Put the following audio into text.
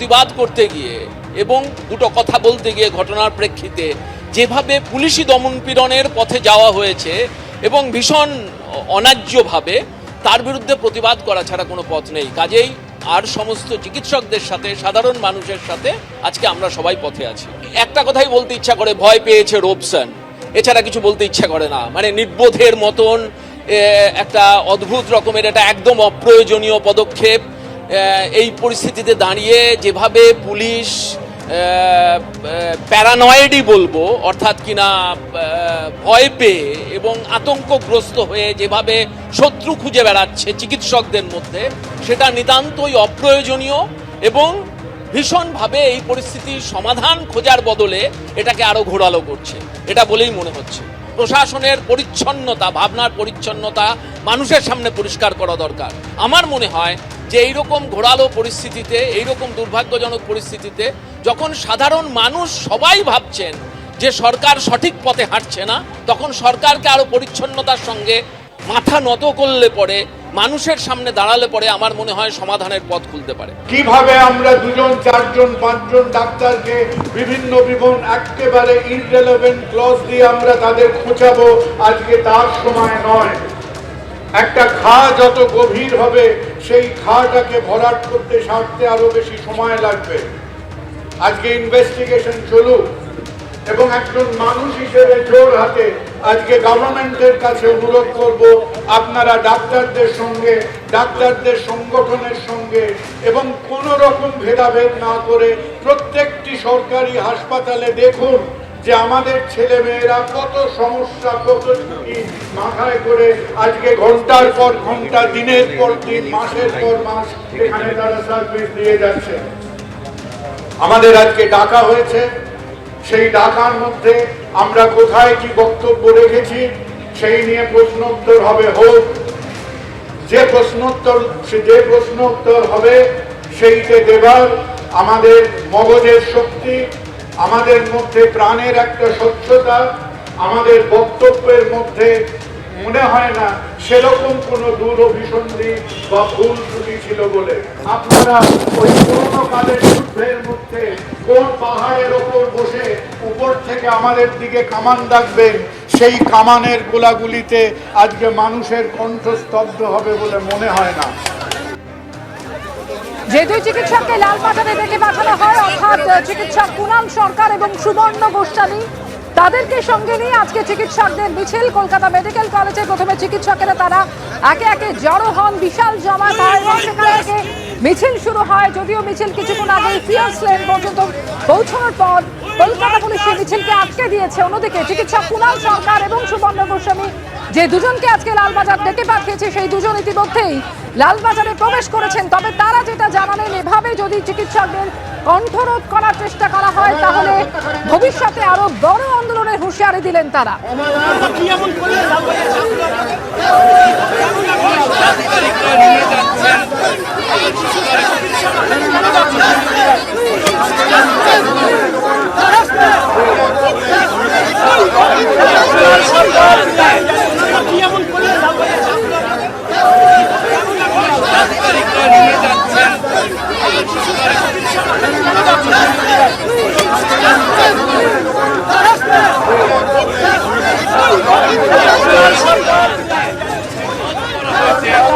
প্রতিবাদ করতে গিয়ে এবং দুটো কথা বলতে গিয়ে ঘটনার প্রেক্ষিতে যেভাবে পুলিশি দমনপীড়নের পথে যাওয়া হয়েছে এবং ভীষণ অন্যায্যভাবে তার বিরুদ্ধে প্রতিবাদ করা ছাড়া কোনো পথ নেই। কাজেই আর সমস্ত চিকিৎসকদের সাথে, সাধারণ মানুষের সাথে আজকে আমরা সবাই পথে আছি। একটা কথাই বলতে ইচ্ছা করে, ভয় পেয়েছে রোবসন এছাড়া কিছু বলতে ইচ্ছা করে না। মানে নির্বোধের মতন একটা অদ্ভুত রকমের, এটা একদম অপ্রয়োজনীয় পদক্ষেপ। এই পরিস্থিতিতে দাঁড়িয়ে যেভাবে পুলিশ প্যারানয়েডই বলব, অর্থাৎ কিনা ভয় পেয়ে এবং আতঙ্কগ্রস্ত হয়ে যেভাবে শত্রু খুঁজে বেড়াচ্ছে চিকিৎসকদের মধ্যে, সেটা নিতান্তই অপ্রয়োজনীয় এবং ভীষণভাবে এই পরিস্থিতির সমাধান খোঁজার বদলে এটাকে আরও ঘোরালো করছে। এটা বলেই মনে হচ্ছে। প্রশাসনের পরিচ্ছন্নতা, ভাবনার পরিচ্ছন্নতা মানুষের সামনে পরিষ্কার করা দরকার। আমার মনে হয় যে এইরকম ঘোরালো পরিস্থিতিতে, এইরকম দুর্ভাগ্যজনক পরিস্থিতিতে যখন সাধারণ মানুষ সবাই ভাবছেন যে সরকার সঠিক পথে হাঁটছে না, তখন সরকারকে আরও পরিচ্ছন্নতার সঙ্গে মাথা নত করলে পরে, মানুষের সামনে দাঁড়ালে পরে আমার মনে হয় সমাধানের পথ খুলতে পারে। কীভাবে আমরা দুজন, চারজন, পাঁচজন ডাক্তারকে বিভিন্ন বিভিন্ন একেবারে ইররেলেভেন্ট ক্লজ দিয়ে আমরা তাদের খোঁচাবো আজকে তার সময় নয়। একটা খা যত গভীর হবে, সেই খাটাকে ভরাট করতে সারতে আরও বেশি সময় লাগবে। আজকে ইনভেস্টিগেশন চলুক, এবং একজন মানুষ হিসেবে জোর হাতে আজকে গভর্নমেন্টের কাছে অনুরোধ করব, আপনারা ডাক্তারদের সঙ্গে, ডাক্তারদের সংগঠনের সঙ্গে, এবং কোনো রকম ভেদাভেদ না করে প্রত্যেকটি সরকারি হাসপাতালে দেখুন। যে আমাদের ছেলে মেয়েরা কত সমস্যা, কত ঝুঁকি মাথায় করে আজকে ঘণ্টার পর ঘণ্টা, দিনের পর দিন, মাসের পর মাস এখানে তারা সার্ভিস দিয়ে যাচ্ছে। আমাদের আজকে ডাকা হয়েছে। সেই ডাকার মধ্যে আমরা কোথায় কি বক্তব্য রেখেছি সেই নিয়ে প্রশ্নোত্তর হবে হোক। যে প্রশ্নোত্তর যে প্রশ্নোত্তর হবে সেইকে দেবার আমাদের মগজের শক্তি আমাদের মধ্যে প্রাণের একটা স্বচ্ছতা আমাদের বক্তব্যের মধ্যে মনে হয় না সেরকম কোনো দূর অভিসন্ধি বা ভুল ত্রুটি ছিল বলে। আপনারা ওই পুরোনো কালের যুদ্ধের মধ্যে কোন পাহাড়ের ওপর বসে উপর থেকে আমাদের দিকে কামান ডাকবেন, সেই কামানের গোলাগুলিতে আজকে মানুষের কণ্ঠ স্তব্ধ হবে বলে মনে হয় না। যে দুই চিকিৎসককে লালবাজারে ডেকে পাঠানো হয়, অর্থাৎ চিকিৎসক কুণাল সরকার এবং সুবর্ণ গোস্বামী, তাদেরকে সঙ্গে নিয়ে আজকে চিকিৎসকদের মিছিল কলকাতা মেডিকেল কলেজে। প্রথমে চিকিৎসকেরা তারা একে একে জড়ো হন, বিশাল সেখান থেকে মিছিল শুরু হয়। যদিও মিছিল কিছুক্ষণ আগে ফিয়ার্স লেন পর্যন্ত পৌঁছানোর পর কলকাতা পুলিশ সেই মিছিলকে আটকে দিয়েছে। অন্যদিকে চিকিৎসক কুণাল সরকার এবং সুবর্ণ গোস্বামী যে দুজনকে আজকে লালবাজার ডেকে পাঠিয়েছে, সেই দুজন ইতিমধ্যেই লালবাজারে প্রবেশ করেছেন। তবে তারা যেটা জানালেন, এভাবে যদি চিকিৎসকদের কণ্ঠরোধ করার চেষ্টা করা হয়, তাহলে ভবিষ্যতে আরও বড় আন্দোলনের হুঁশিয়ারি দিলেন তারা। Brasil!